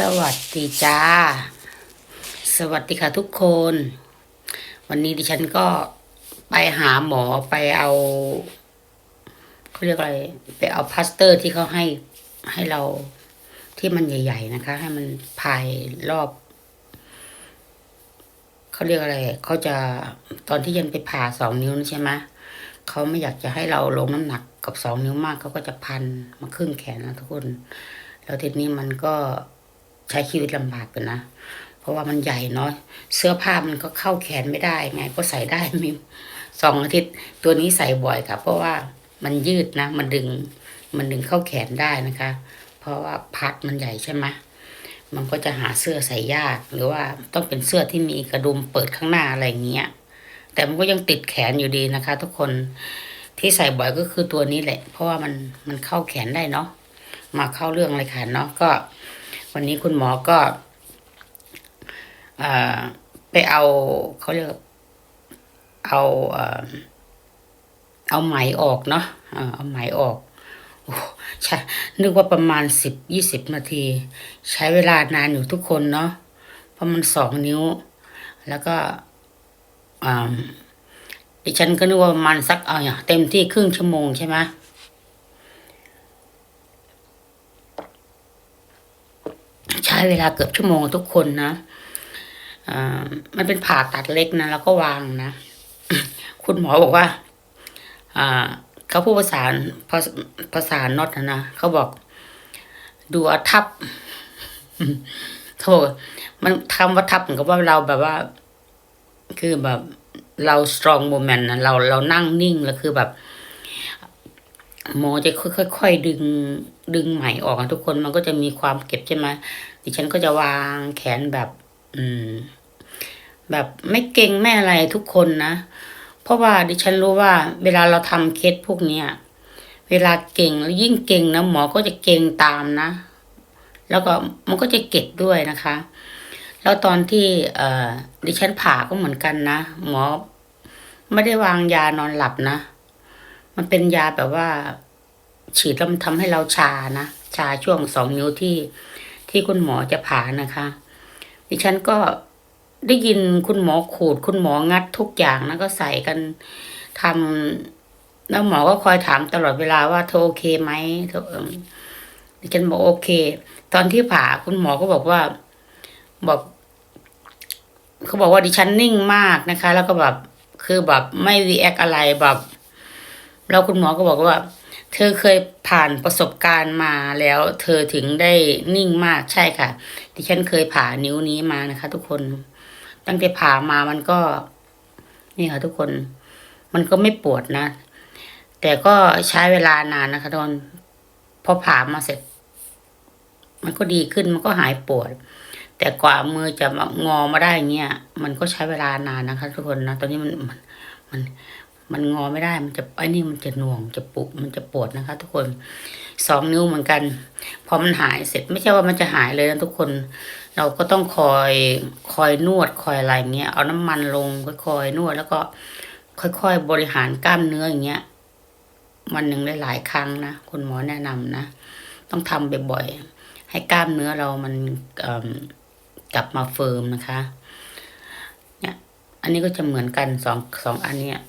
สวัสดีจ้า สวัสดีค่ะทุกคน วันนี้ดิฉันก็ไปหาหมอไปเอาเขาเรียกอะไร ไปเอาพลาสเตอร์ที่เขาให้ให้เราที่มันใหญ่ ๆ นะคะ ให้มันพายรอบเขาเรียกอะไรเขาจะตอนที่ยันไปผ่าสองนิ้วนี่ใช่ไหมเขาไม่อยากจะให้เราลงน้ำหนักกับสองนิ้วมากเขาก็จะพันมาครึ่งแขนนะทุกคน แล้วทีนี้มันก็ ใช้ชีวิตลำบากกันนะ เพราะว่ามันใหญ่เนาะเสื้อผ้ามันก็เข้าแขนไม่ได้ไง ก็ใส่ได้มีสองอาทิตย์ตัวนี้ใส่บ่อยค่ะ เพราะว่ามันยืดนะ มันดึง มันดึงเข้าแขนได้นะคะ เพราะว่าพัดมันใหญ่ใช่ไหมมันก็จะหาเสื้อใส่ยาก หรือว่าต้องเป็นเสื้อที่มีกระดุมเปิดข้างหน้าอะไรอย่างเงี้ย แต่มันก็ยังติดแขนอยู่ดีนะคะ ทุกคนที่ใส่บ่อยก็คือตัวนี้แหละ เพราะว่ามันมันเข้าแขนได้เนาะมาเข้าเรื่องเลยค่ะเนาะก็ วันนี้คุณหมอก็อไปเอาเขาเรียกเอาเอาไหมออกเนาะเอาไหมออกโอ้ใช่นึกว่าประมาณสิบยี่สิบนาที ใช้เวลานานอยู่ทุกคนเนาะเพราะมันสองนิ้ว แล้วก็อดิฉันก็นึกว่าประมาณสักเอาอย่างเต็มที่ครึ่งชั่วโมงใช่ไหม ใช้ เวลาเกือบชั่วโมงทุกคนนะอ่ามันเป็นผ่าตัดเล็กนะแล้วก็วางนะ คุณหมอบอกว่า อ่าเขาพูดภาษาภาษาน็อตนะนะเขาบอก ดูอทับเขาบอกมันคำว่าทับเหมือนกับว่าเราแบบว่า คือแบบ เรา strong moment นะเราเรานั่งนิ่งแล้วคือแบบหมอจะค่อยๆดึงดึงไหมออกอะทุกคนมันก็จะมีความเก็บใช่ไหม ดิฉันก็จะวางแขนแบบ อืม แบบไม่เก่งไม่อะไรทุกคนนะ เพราะว่าดิฉันรู้ว่า เวลาเราทำเคสพวกเนี้ยเวลาเก่งแล้วยิ่งเก่งนะหมอก็จะเก่งตามนะ แล้วก็มันก็จะเก็บด้วยนะคะ แล้วตอนที่เอ่อดิฉันผ่าก็เหมือนกันนะหมอไม่ได้วางยานอนหลับนะ มันเป็นยาแบบว่า ฉีดแล้วมันทำให้เราชานะ ชาช่วงสองนิ้วที่ ที่คุณหมอจะผ่านะคะ ดิฉันก็ได้ยินคุณหมอขูด คุณหมองัดทุกอย่างนะก็ใส่กันทำแล้วหมอก็คอยถามตลอดเวลาว่าเธอโอเคไหมเธอดิฉันบอกโอเค ตอนที่ผ่าคุณหมอก็บอกว่า บอกเขาบอกว่าดิฉันนิ่งมากนะคะ แล้วก็แบบคือแบบไม่รีแอคอะไรแบบ แล้วคุณหมอก็บอกว่า เธอเคยผ่านประสบการณ์มาแล้ว เธอถึงได้นิ่งมากใช่ค่ะ ดิฉันเคยผ่านิ้วนี้มานะคะ ทุกคน ตั้งแต่ผ่ามามันก็ นี่ค่ะ ทุกคน มันก็ไม่ปวดนะ แต่ก็ใช้เวลานานนะคะทุกคนพอผ่ามาเสร็จ มันก็ดีขึ้นมันก็หายปวด แต่กว่ามือจะงอมาได้เงี้ยมันก็ใช้เวลานานนะคะ ทุกคนนะตอนนี้มันมันมัน มันงอไม่ได้ มันจะไอ้นี่มันจะหน่วง จะปุบมันจะปวดนะคะ ทุกคนสองนิ้วเหมือนกัน พอมันหายเสร็จไม่ใช่ว่ามันจะหายเลยนะทุกคน เราก็ต้องคอยคอยนวดคอยอะไรเงี้ย เอาน้ำมันลงค่อยๆนวดแล้วก็ ค่อยๆบริหารกล้ามเนื้ออย่างเงี้ยวันหนึ่งหลายๆครั้งนะคุณหมอแนะนำนะต้องทำบ่อยๆให้กล้ามเนื้อเรามันกลับมาเฟิร์มนะคะ เนี่ย อันนี้ก็จะเหมือนกันสองสองอันเนี้ย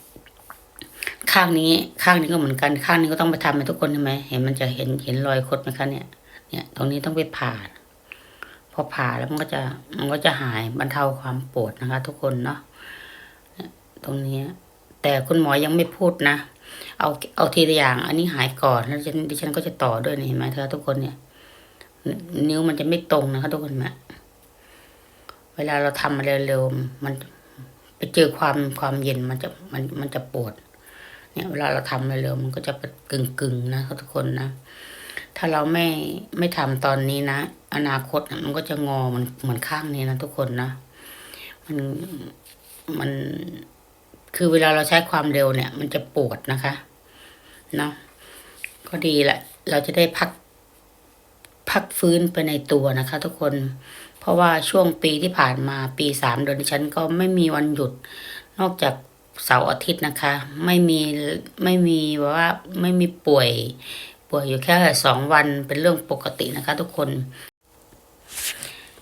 ข้างนี้ ข้างนี้ก็เหมือนกัน ข้างนี้ก็ต้องไปทำให้ทุกคนใช่ไหมเห็นมันจะเห็นเห็นรอยคดไหมคะเนี่ย เนี่ย ตรงนี้ต้องไปผ่าพอผ่าแล้วมันก็จะมันก็จะหายบรรเทาความปวดนะคะ ทุกคนเนาะตรงนี้ แต่คุณหมอยังไม่พูดนะเอาเอาทีละอย่าง อันนี้หายก่อนแล้วฉันดิฉันก็จะต่อด้วยนี่เห็นไหมเธอทุกคนเนี่ย นิ้วมันจะไม่ตรงนะคะทุกคนนะเวลาเราทำมาเร็วๆมันไปเจอความความเย็นมันจะมันมันจะปวด เนี่ยเวลาเราทำเร็วๆมันก็จะกึ่งกึ่งๆนะทุกคนนะ ถ้าเราไม่ไม่ทำตอนนี้นะ อนาคตนะมันก็จะงอมันเหมือนข้างนี้นะทุกคนนะ มันมันคือเวลาเราใช้ความเร็วเนี่ย มันจะปวดนะคะเนาะก็ดีแหละ เราจะได้พัก พักฟื้นไปในตัวนะคะ ทุกคน เพราะว่าช่วงปีที่ผ่านมาปีสามเดือนฉันก็ไม่มีวันหยุด นอกจาก เสาร์อาทิตย์นะคะ ไม่มีไม่มีว่าไม่มีป่วย ป่วยอยู่แค่สองวันเป็นเรื่องปกตินะคะ ทุกคน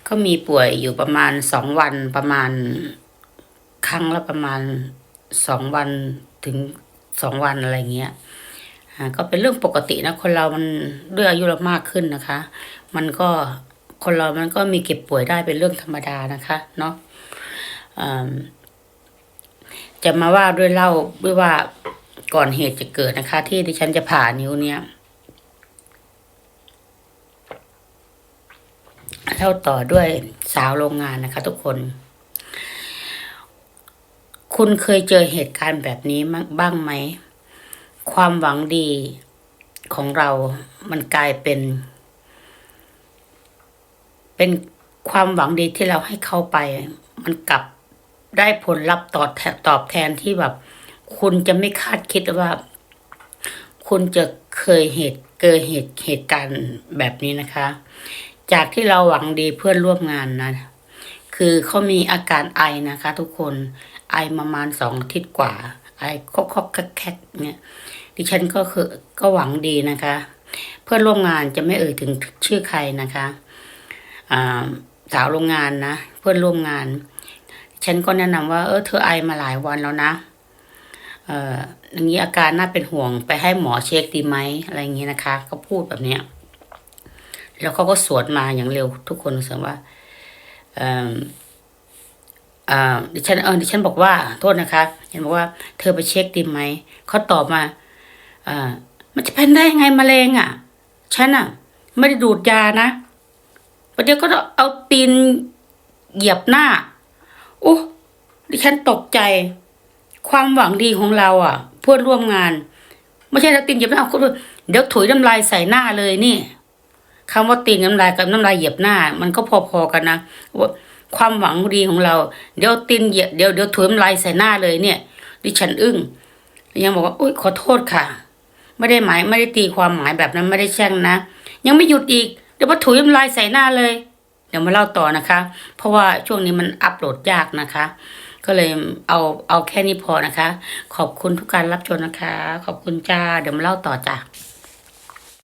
ก็มีป่วยอยู่ประมาณสองวันประมาณครั้งละประมาณสองวันถึงสองวันอะไรเงี้ยก็เป็นเรื่องปกตินะ คนเรามันด้วยอายุเรามากขึ้นนะคะ มันก็คนเรามันก็มีเก็บป่วยได้เป็นเรื่องธรรมดานะคะ เนาะอ่า จะมาว่าด้วยเล่าด้วยว่าก่อนเหตุจะเกิดนะคะ ที่ดิฉันจะผ่านิ้วเนี่ยเล่าต่อด้วยสาวโรงงานนะคะ ทุกคน คุณเคยเจอเหตุการณ์แบบนี้บ้างไหม ความหวังดีของเรามันกลายเป็น เป็นความหวังดีที่เราให้เข้าไป มันกลับ ได้ผลลัพธ์ตอบแทนตอบแทนที่แบบ คุณจะไม่คาดคิดว่า คุณจะเคยเหตุเกิดเหตุเหตุการณ์แบบนี้นะคะ จากที่เราหวังดีเพื่อนร่วมงานนะ คือเขามีอาการไอนะคะ ทุกคนไอประมาณสองอาทิตย์กว่า ไอคอกคอกแคกเนี่ยดิฉันก็คือก็หวังดีนะคะ เพื่อนร่วมงานจะไม่เอ่ยถึงชื่อใครนะคะสาวโรงงานนะ เพื่อนร่วมงาน ฉันก็แนะนำว่าเออเธอไอมาหลายวันแล้วนะเอ่ออย่างนี้อาการน่าเป็นห่วงไปให้หมอเช็คดีไหมอะไรอย่างนี้นะคะ ก็พูดแบบเนี้ยแล้วเขาก็สวดมาอย่างเร็วทุกคนรู้สึกว่าเอ่ออ่าดิฉันเออดิฉันบอกว่าโทษนะคะฉันบอกว่าเธอไปเช็คดีไหมเขาตอบมาเอ่ามันจะเป็นได้ยังไงมะเร็งอะฉันอะ ไม่ได้ดูดยานะประเดี๋ยวก็เอาตีนเหยียบหน้า โอ้ดิฉันตกใจ ความหวังดีของเราอะเพื่อนร่วมงาน ไม่ใช่เราตีนเหยียบหน้าคุณเดี๋ยวถุยน้ำลายใส่หน้าเลยนี่คำว่าตีนน้ำลายกับน้ำลายเหยียบหน้า มันก็พอๆกันนะว่าความหวังดีของเรา เดี๋ยวตีนเหยียบเดี๋ยวเดี๋ยวถุยน้ำลายใส่หน้าเลยเนี่ย ดิฉันอึ้งยังบอกว่าอุ้ยขอโทษค่ะ ไม่ได้หมายไม่ได้ตีความหมายแบบนั้นไม่ได้แช่งนะยังไม่หยุดอีกเดี๋ยวมาถุยน้ำลายใส่หน้าเลย ดี๋ยวมาเล่าต่อนะคะ เพราะว่าช่วงนี้มันอัปโหลดยากนะคะ ก็เลยเอาเอาแค่นี้พอนะคะ ขอบคุณทุกการรับชมนะคะ ขอบคุณจ้า เดี๋ยวมาเล่าต่อจ้า